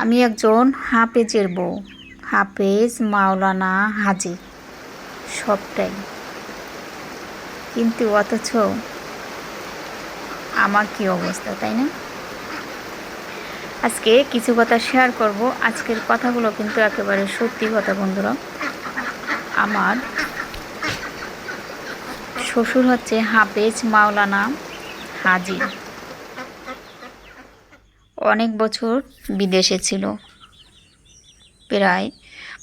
আমি একজন হাফেজের বউ, হাফেজ মাওলানা হাজি, সবটাই। কিন্তু অথচ আমার কি অবস্থা, তাই না? আজকে কিছু কথা শেয়ার করব। আজকের কথাগুলো কিন্তু একেবারে সত্যি কথা, বন্ধুরা। আমার শ্বশুর হচ্ছে হাফেজ মাওলানা হাজি। অনেক বছর বিদেশে ছিল। প্রায়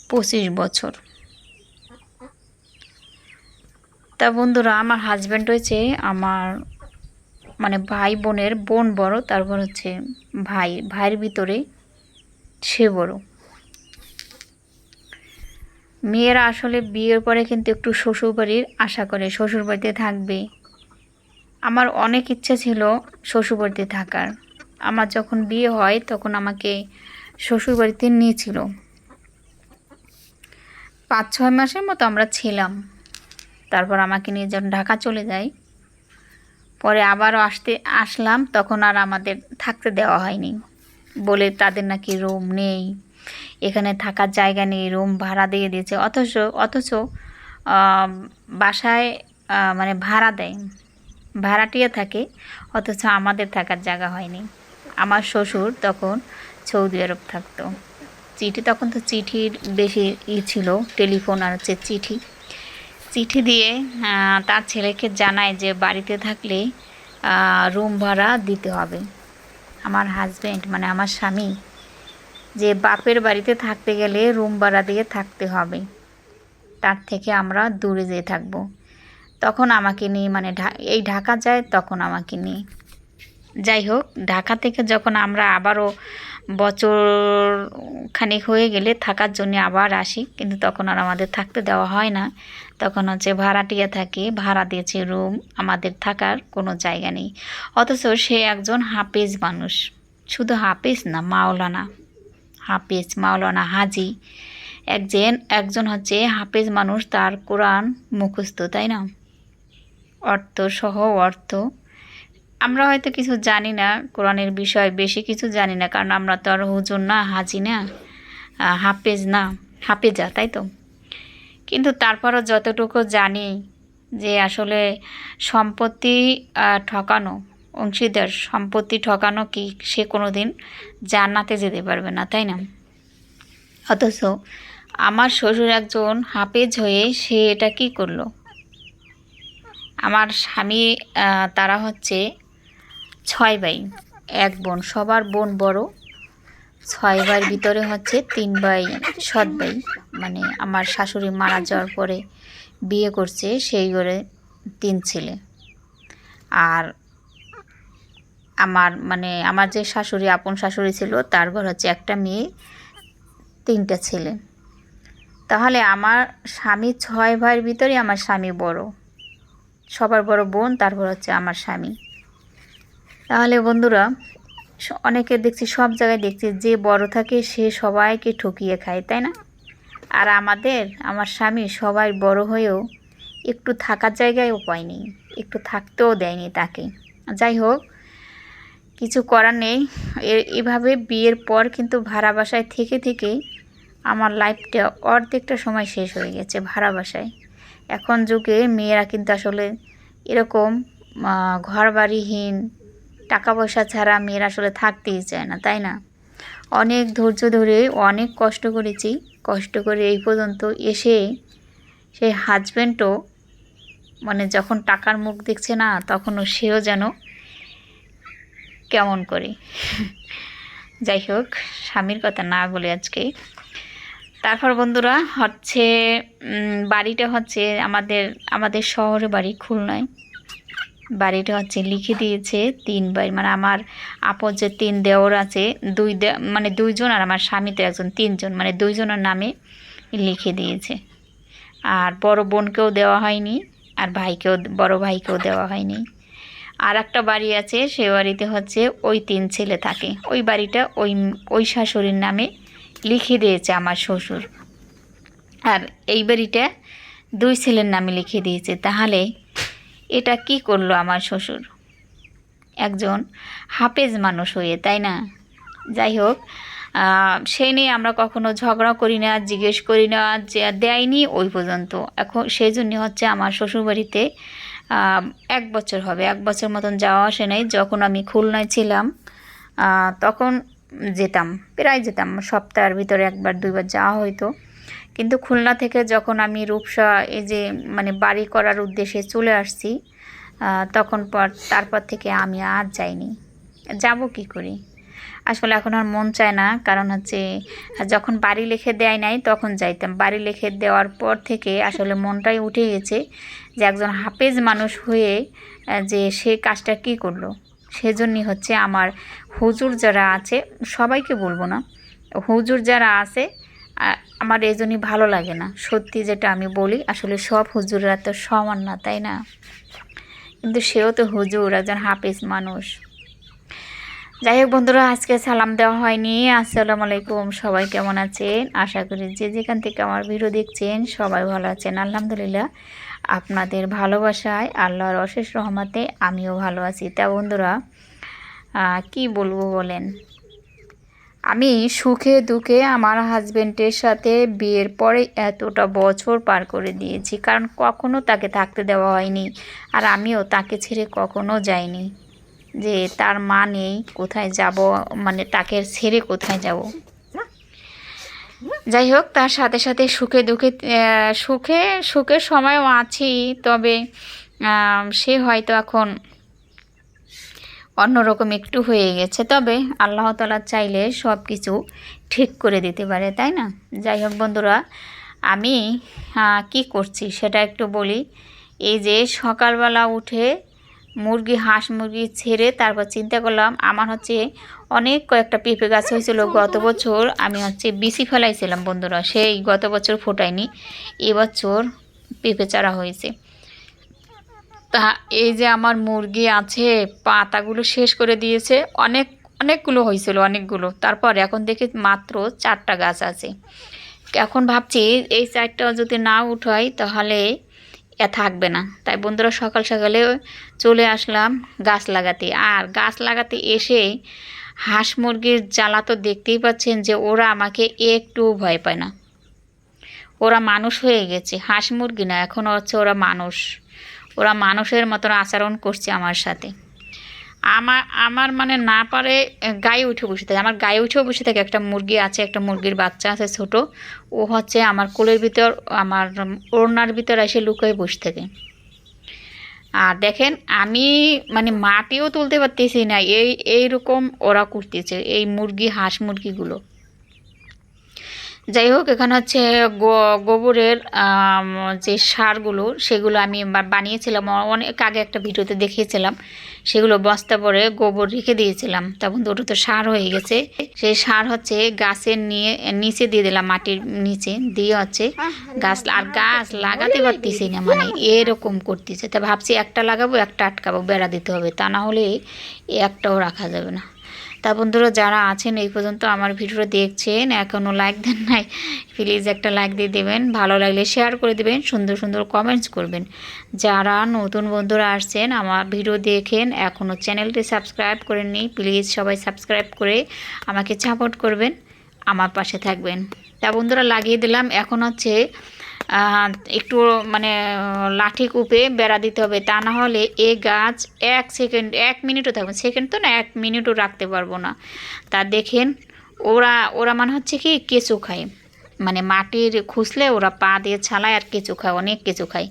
পঁচিশ বছর। তা বন্ধুরা, আমার হাজব্যান্ড হয়েছে, আমার মানে ভাই বোনের বোন বড়, তারপর হচ্ছে ভাই। ভাইয়ের ভিতরে সে বড়। মেয়েরা আসলে বিয়ের পরে কিন্তু একটু শ্বশুরবাড়ির আশা করে, শ্বশুরবাড়িতে থাকবে। আমার অনেক ইচ্ছা ছিল শ্বশুরবাড়িতে থাকার। আমার যখন বিয়ে হয়, তখন আমাকে শ্বশুরবাড়িতে নিয়েছিল। পাঁচ ছয় মাসের মতো আমরা ছিলাম। তারপর আমাকে নিয়ে যখন ঢাকা চলে যাই, পরে আবারও আসতে, আসলাম, তখন আর আমাদের থাকতে দেওয়া হয়নি। বলে তাদের নাকি রুম নেই, এখানে থাকার জায়গা নেই রুম ভাড়া দিয়ে দিয়েছে। অথচ অথচ বাসায় মানে ভাড়া দেয়। ভাড়াটিয়ে থাকে, অথচ আমাদের থাকার জায়গা হয়নি। আমার শ্বশুর তখন সৌদি আরব থাকতো। চিঠি তখন তো চিঠির বেশি ই ছিল, টেলিফোন আর হচ্ছে চিঠি। চিঠি দিয়ে তার ছেলেকে জানায় যে বাড়িতে থাকলে রুম ভাড়া দিতে হবে। আমার হাজব্যান্ড মানে আমার স্বামী, যে বাপের বাড়িতে থাকতে গেলে রুম ভাড়া দিয়ে থাকতে হবে। তার থেকে আমরা দূরে যেয়ে থাকব। তখন আমাকে নিয়ে মানে এই ঢাকা যায়, তখন আমাকে নিয়ে। যাই হোক ঢাকা থেকে যখন আমরা আবারও বছর খানিক হয়ে গেলে থাকার জন্য আবার আসি, কিন্তু তখন আর আমাদের থাকতে দেওয়া হয় না। তখন হচ্ছে ভাড়াটিয়া থাকে, ভাড়া দিয়েছে রুম আমাদের থাকার কোনো জায়গা নেই। অথচ সে একজন হাফেজ মানুষ। শুধু হাফেজ না, মাওলানা। হাফেজ, মাওলানা হাজি। একজন একজন হচ্ছে হাফেজ মানুষ, তার কোরআন মুখস্থ, তাই না? অর্থ সহ অর্থ। আমরা হয়তো কিছু জানি না, কোরআনের বিষয় বেশি কিছু জানি না, কারণ আমরা তো আর হুজুর না, হাজি না হাফেজ না, হাফেজা, তাই তো? কিন্তু তারপরও যতটুকু জানি যে আসলে সম্পত্তি ঠকানো, অংশীদার সম্পত্তি ঠকানো কি সে কোনো দিন জান্নাতে যেতে পারবে না, তাই না? অথচ আমার শ্বশুর একজন হাফেজ হয়ে সে এটা কি করল? আমার স্বামী তারা হচ্ছে ছয় ভাই। এক বোন, সবার বোন বড়। ছয় ভাইয়ের ভিতরে হচ্ছে তিন ভাই, সৎ ভাই। মানে আমার শাশুড়ি মারা যাওয়ার পরে বিয়ে করছে, সেই ঘরে তিন ছেলে। আর আমার মানে আমার যে শাশুড়ি, আপন শাশুড়ি ছিল, তার ঘর হচ্ছে একটা মেয়ে, তিনটা ছেলে। তাহলে আমার স্বামী ছয় ভাইয়ের ভিতরে আমার স্বামী বড়। সবার বড় বোন, তারপর হচ্ছে আমার স্বামী। তাহলে বন্ধুরা অনেকে দেখছি সব জায়গায় দেখছি যে বড় থাকে সে সবাইকে ঠকিয়ে খায় তাই না? আর আমাদের আমার স্বামী সবাই বড় হয়েও একটু থাকার জায়গায়ও পায়নি একটু থাকতেও দেয়নি তাকে। যাই হোক কিছু করার নেই। এভাবে বিয়ের পর কিন্তু ভাড়া বাসায় থেকে থেকে আমার লাইফটা অর্ধেকটা সময় শেষ হয়ে গেছে ভাড়া বাসায়। এখন যুগে মেয়েরা কিন্তু আসলে এরকম আহ, ঘর বাড়িহীন টাকা পয়সা ছাড়া মেয়েরা আসলে থাকতেই চায় না, তাই না? অনেক ধৈর্য ধরে, অনেক কষ্ট করেছি। কষ্ট করে এই পর্যন্ত এসে সেই হাজব্যান্ডও মানে যখন টাকার মুখ দেখছে না, তখনও সেও যেন কেমন করে। যাই হোক, স্বামীর কথা না বলে আজকে। তারপর বন্ধুরা, হচ্ছে বাড়িটা হচ্ছে আমাদের আমাদের শহরে বাড়ি খুলনায়। বাড়িটা হচ্ছে লিখে দিয়েছে তিন ভাই মানে আমার আপর যে তিন দেওর আছে, দুই মানে দুইজন আর আমার স্বামী তো একজন, তিনজন মানে দুইজনের নামে লিখে দিয়েছে। আর বড় বোনকেও দেওয়া হয়নি, আর ভাইকেও, বড় ভাইকেও দেওয়া হয়নি। আর একটা বাড়ি আছে, সে বাড়িতে হচ্ছে ওই তিন ছেলে থাকে। ওই বাড়িটা ওই ওই শাশুড়ির নামে লিখে দিয়েছে আমার শ্বশুর। আর এই বাড়িটা দুই ছেলের নামে লিখে দিয়েছে। তাহলে এটা কি করল আমার শ্বশুর? একজন হাফেজ মানুষ হয়ে, তাই না? যাই হোক সেই নিয়ে আমরা কখনো ঝগড়া করি না, জিজ্ঞেস করি না, যে দেয়নি ওই পর্যন্ত। এখন সেই জন্য হচ্ছে আমার শ্বশুরবাড়িতে এক বছর হবে। এক বছর মতন যাওয়া আসে নাই। যখন আমি খুলনায় ছিলাম তখন যেতাম, প্রায় যেতাম। সপ্তাহের ভিতরে একবার, দুইবার যাওয়া হতো কিন্তু খুলনা থেকে যখন আমি রূপসা এই যে মানে বাড়ি করার উদ্দেশ্যে চলে আসছি তখন পর, তারপর থেকে আমি আর যাইনি। যাব কি করি? আসলে এখন আর মন চায় না, কারণ হচ্ছে, যখন বাড়ি লিখে দেয় নাই তখন যাইতাম। বাড়ি লিখে দেওয়ার পর থেকে আসলে মনটাই উঠে গেছে যে একজন হাফেজ মানুষ হয়ে যে সে কাজটা কী করল? সেজন্যই হচ্ছে আমার হুজুর যারা আছে, সবাইকে বলব না। হুজুর যারা আছে আমার এই জন্যই ভালো লাগে না। সত্যি যেটা আমি বলি, আসলে সব হুজুররা তো সমান না, তাই না? কিন্তু সেও তো হুজুর, একজন হাফিজ মানুষ। যাই হোক বন্ধুরা, আজকে সালাম দেওয়া হয়নি। আসসালামু আলাইকুম, সবাই কেমন আছেন? আশা করি যে যেখান থেকে আমার ভিডিও দেখছেন, সবাই ভালো আছেন। আলহামদুলিল্লাহ, আপনাদের ভালোবাসায়, আল্লাহর অশেষ রহমতে আমিও ভালো আছি। তা বন্ধুরা কি বলব বলেন? আমি সুখে দুঃখে আমার হাজবেন্ডের সাথে বিয়ের পরে এতটা বছর পার করে দিয়েছি, কারণ কখনো তাকে থাকতে দেওয়া হয়নি আর আমিও তাকে ছেড়ে কখনো যাইনি। যে তার মা নেই, কোথায় যাব? মানে তাকে ছেড়ে কোথায় যাব? যাই হোক, তার সাথে সাথে সুখে দুঃখে সুখে, সুখের সময়ও আছি, তবে সে হয়তো এখন অন্যরকম একটু হয়ে গেছে। তবে আল্লাহ তালা চাইলে সব কিছু ঠিক করে দিতে পারে, তাই না? যাই হোক বন্ধুরা, আমি কি করছি সেটা একটু বলি। এই যে সকালবেলা উঠে মুরগি, হাঁস মুরগি ছেড়ে তারপর চিন্তা করলাম, আমার হচ্ছে অনেক কয়েকটা পেঁপে গাছ হয়েছিল গত বছর, আমি হচ্ছে বিসি ফেলাইছিলাম বন্ধুরা, সেই গত বছর ফোটায়নি, এবছর পেঁপে চারা হয়েছে। তা এই যে আমার মুরগি আছে, পাতাগুলো শেষ করে দিয়েছে, অনেক, অনেকগুলো হয়েছিল, অনেকগুলো। তারপর এখন দেখি মাত্র চারটা গাছ আছে। এখন ভাবছি এই চারটা যদি না উঠাই তাহলে এ থাকবে না। তাই বন্ধুরা সকাল সকালে চলে আসলাম গাছ লাগাতে। আর গাছ লাগাতে এসে হাঁস মুরগির জ্বালা তো দেখতেই পাচ্ছেন যে ওরা আমাকে একটু ভয় পায় না। ওরা মানুষ হয়ে গেছে, হাঁস মুরগি না, এখন হচ্ছে ওরা মানুষ। ওরা মানুষের মতন আচরণ করছে আমার সাথে। আমার আমার মানে না পারে গায়ে উঠে বসে থাকে। আমার গায়ে উঠেও বসে থাকে। একটা মুরগি আছে, একটা মুরগির বাচ্চা আছে ছোট। ও হচ্ছে আমার কোলের ভিতর, আমার ওড়নার ভিতর এসে লুকিয়ে বসে থাকে। আর দেখেন, আমি মানে মাটিও তুলতে পারতেছি না। এই, এইরকম ওরা করতেছে। এই মুরগি, হাঁস মুরগিগুলো। যাই হোক এখানে হচ্ছে গোবরের যে সারগুলো, সেগুলো আমি বানিয়েছিলাম। অনেক আগে একটা ভিডিওতে দেখিয়েছিলাম। সেগুলো বস্তা পরে গোবর রেখে দিয়েছিলাম। তখন ওটা তো সার হয়ে গেছে। সেই সার হচ্ছে গাছের নিয়ে, নিচে দিয়ে দিলাম, মাটির নিচে। দিয়ে হচ্ছে গাছ, আর গাছ লাগাতে পারতেছি না মানে এরকম করতেছে। তা ভাবছি একটা লাগাবো, একটা আটকাবো, বেড়া দিতে হবে। তা না হলে একটাও রাখা যাবে না। তা বন্ধুরা যারা আছেন এই পর্যন্ত আমার ভিডিওটা দেখছেন এখনও লাইক দেন নাই প্লিজ একটা লাইক দিয়ে দেবেন, ভালো লাগলে শেয়ার করে দেবেন, সুন্দর সুন্দর কমেন্টস করবেন। যারা নতুন বন্ধুরা আসছেন, আমার ভিডিও দেখেন এখনও চ্যানেলটি সাবস্ক্রাইব করেননি প্লিজ সবাই সাবস্ক্রাইব করে আমাকে সাপোর্ট করবেন, আমার পাশে থাকবেন। তা বন্ধুরা লাগিয়ে দিলাম, এখন হচ্ছে একটু মানে লাঠি কূপে বেড়া দিতে হবে। তা না হলে এ গাছ এক সেকেন্ড এক মিনিটও থাকবে। সেকেন্ড তো না, এক মিনিটও রাখতে পারব না। তা দেখেন, ওরা ওরা মানে হচ্ছে কি, কেঁচু খায়। মানে মাটির খুসলে ওরা পা দিয়ে ছালায় আর কেঁচু খায়, অনেক কেঁচু খায়।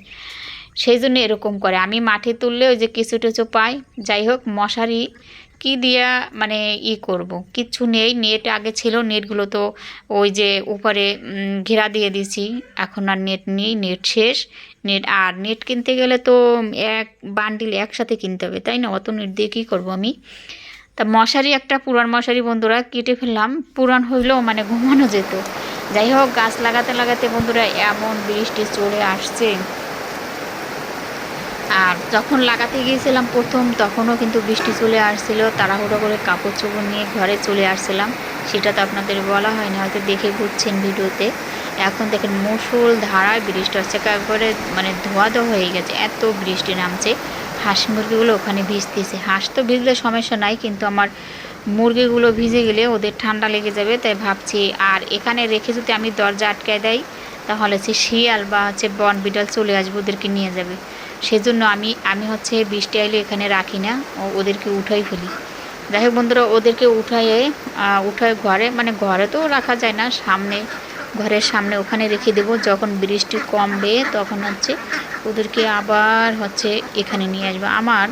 সেই জন্য এরকম করে। আমি মাঠে তুললে ওই যে কিছু টেচু পাই। যাই হোক, মশারি কি দিয়া মানে ই করব? কিচ্ছু নেই, নেট আগে ছিল, নেটগুলো তো ওই যে উপরে ঘেরা দিয়ে দিছি এখন আর নেট নেই, নেট শেষ। নেট, আর নেট কিনতে গেলে তো এক বান্ডিল একসাথে কিনতে হবে, তাই না? অত নেট দিয়ে কী করব আমি? তা মশারি, একটা পুরান মশারি বন্ধুরা কেটে ফেললাম। পুরান হইলেও মানে ঘুমানো যেত। যাই হোক, গাছ লাগাতে লাগাতে বন্ধুরা এমন বৃষ্টি চলে আসছে। আর যখন লাগাতে গিয়েছিলাম প্রথম, তখনও কিন্তু বৃষ্টি চলে আসছিল, তাড়াহুড়ো করে কাপড় চোপড় নিয়ে ঘরে চলে আসছিলাম। সেটা তো আপনাদের বলা হয়নি, হয়তো দেখে ঘুরছেন ভিডিওতে। এখন দেখেন মুসুল ধারায় বৃষ্টি হচ্ছে, একবারে মানে ধোয়া ধোয়া হয়ে গেছে, এত বৃষ্টি নামছে। হাঁস মুরগিগুলো ওখানে ভিজতেছে। হাঁস তো ভিজলে সমস্যা নাই, কিন্তু আমার মুরগিগুলো ভিজে গেলে ওদের ঠান্ডা লেগে যাবে, তাই ভাবছি, আর এখানে রেখে যদি আমি দরজা আটকায় দেয় তাহলে সে শিয়াল বা হচ্ছে বন বিড়াল চলে আসবে, ওদেরকে নিয়ে যাবে। সেজন্য আমি আমি হচ্ছে বৃষ্টি আইলে এখানে রাখি না ওদেরকে উঠাই ফেলি। যাই বন্ধুরা, ওদেরকে উঠাইয়ে উঠায় ঘরে মানে ঘরে তো রাখা যায় না, সামনে, ঘরের সামনে ওখানে রেখে দেবো। যখন বৃষ্টি কমবে তখন হচ্ছে ওদেরকে আবার হচ্ছে এখানে নিয়ে আসব। আমার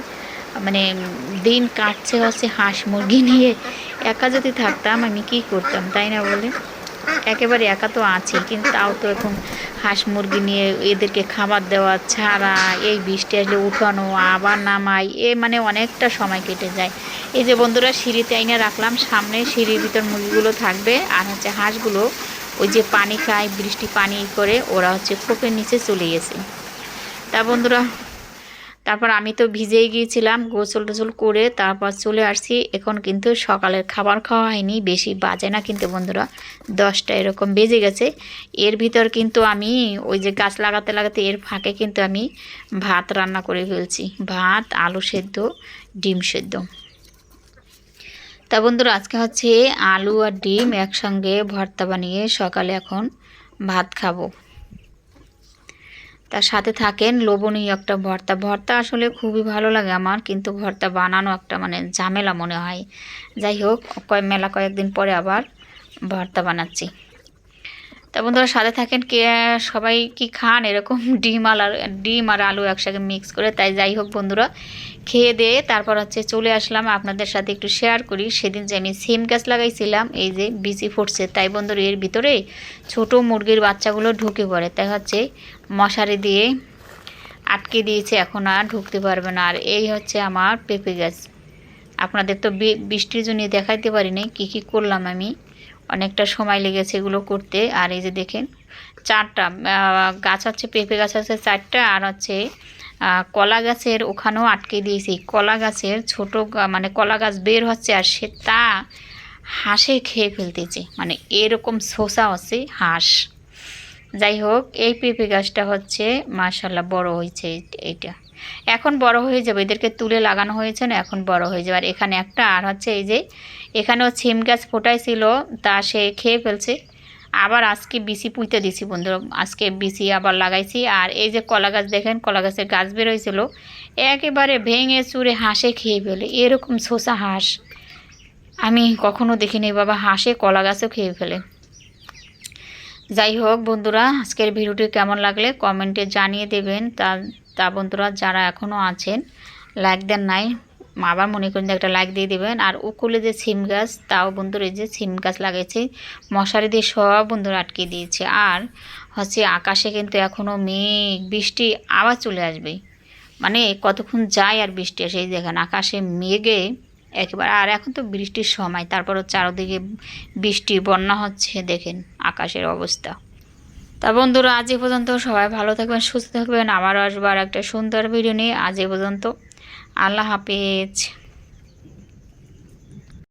মানে দিন কাটছে হচ্ছে হাঁস মুরগি নিয়ে। একা যদি থাকতাম আমি কি করতাম, তাই না বলে? একেবারে একা তো আছি, কিন্তু তাও তো এখন হাঁস মুরগি নিয়ে এদেরকে খাবার দেওয়া ছাড়া, এই বৃষ্টি আসলে উঠানো, আবার নামাই, এ মানে অনেকটা সময় কেটে যায়। এই যে বন্ধুরা, সিঁড়িতে আইনে রাখলাম, সামনে সিঁড়ির ভিতর মুরগিগুলো থাকবে, আর হচ্ছে হাঁসগুলো ওই যে পানি খায়, বৃষ্টি পানি করে, ওরা হচ্ছে খোপের নিচে চলে গেছে। তা বন্ধুরা তারপর আমি তো ভিজেই গিয়েছিলাম গোসল টোসল করে তারপর চলে আসছি। এখন কিন্তু সকালের খাবার খাওয়া হয়নি, বেশি বাজে না কিন্তু বন্ধুরা, দশটা এরকম বেজে গেছে। এর ভিতর কিন্তু আমি ওই যে গাছ লাগাতে লাগাতে এর ফাঁকে কিন্তু আমি ভাত রান্না করে ফেলছি। ভাত, আলু সেদ্ধ, ডিম সেদ্ধ। তা বন্ধুরা, আজকে হচ্ছে আলু আর ডিম একসঙ্গে ভর্তা বানিয়ে সকালে এখন ভাত খাব। তার সাথে থাকেন লোবনীয় একটা ভর্তা। ভর্তা আসলে খুবই ভালো লাগে আমার, কিন্তু ভর্তা বানানো একটা মানে ঝামেলা মনে হয়। যাই হোক কয় মেলা কয়েকদিন পরে আবার ভর্তা বানাচ্ছি। তা বন্ধুরা, সাথে থাকেন কে? সবাই কি খান? এরকম ডিম আর ডিম আর আলু একসাথে মিক্স করে। তাই যাই হোক বন্ধুরা খেয়ে দিয়ে তারপর হচ্ছে চলে আসলাম আপনাদের সাথে একটু শেয়ার করি। সেদিন যে আমি সিম গাছ লাগাইছিলাম, এই যে বিচি ফুটছে। তাই বন্ধুরা, এর ভিতরে ছোট মুরগির বাচ্চাগুলো ঢুকে পড়ে। তাই হচ্ছে মশারি দিয়ে আটকে দিয়েছে, এখন আর ঢুকতে পারবে না। আর এই হচ্ছে আমার পেঁপে গাছ। আপনাদের তো বৃষ্টির জন্য দেখাইতে পারিনি, কি কি করলাম আমি? অনেকটা সময় লেগেছে এগুলো করতে। আর এই যে দেখেন, চারটা গাছ হচ্ছে পেঁপে গাছ আছে চারটা, আর হচ্ছে কলা গাছের ওখানেও আটকে দিয়েছি। কলা গাছের ছোট মানে কলা গাছ বের হচ্ছে আর সে তা হাঁসে খেয়ে ফেলতেছে। মানে এরকম শোষা হচ্ছে হাঁস। যাই হোক, এই পেঁপে গাছটা হচ্ছে মাশাল্লাহ বড় হয়েছে এইটা। এখন বড় হয়ে যাবে। এদেরকে তুলে লাগানো হয়েছে না, এখন বড় হয়ে যাবে। আর এখানে একটা আর হচ্ছে এই যে, এখানেও ছিম গাছ ফোটাইছিল, তা সে খেয়ে ফেলছে। আবার আজকে বিসি পুঁতে দিছি বন্ধুরা। আজকে বিসি আবার লাগাইছি। আর এই যে কলা গাছ দেখেন, কলা গাছের গাছ বেরোয়ছিল একেবারে ভেঙে চুরে হাঁসে খেয়ে ফেলে। এরকম শোষা হাঁস। আমি কখনো দেখিনি বাবা হাঁসে কলা গাছও খেয়ে ফেলে। যাই হোক বন্ধুরা, আজকের ভিডিওটি কেমন লাগলে কমেন্টে জানিয়ে দেবেন। তা তা বন্ধুরা, যারা এখনও আছেন, লাইক দেন নাই। আবার মনে করেন যে একটা লাইক দিয়ে দেবেন। আর উকুলে যে সিম গাছ, তাও বন্ধুরা এই যে সিম গাছ লাগাইছে মশারি দিয়ে সব বন্ধুরা আটকে দিয়েছে। আর হচ্ছে আকাশে কিন্তু এখনও মেঘ, বৃষ্টি আবার চলে আসবে। মানে কতক্ষণ যায় আর বৃষ্টি আসে, এই দেখেন আকাশে মেঘে একেবারে। আর এখন তো বৃষ্টির সময় তারপরও চারদিকে বৃষ্টি, বন্যা হচ্ছে, দেখেন আকাশের অবস্থা। তা বন্ধুরা, আজ এ পর্যন্ত সবাই ভালো থাকবেন, সুস্থ থাকবেন। আবারও আসবার একটা সুন্দর ভিডিও নিয়ে। আজ এ পর্যন্ত আল্লাহ হাফেজ।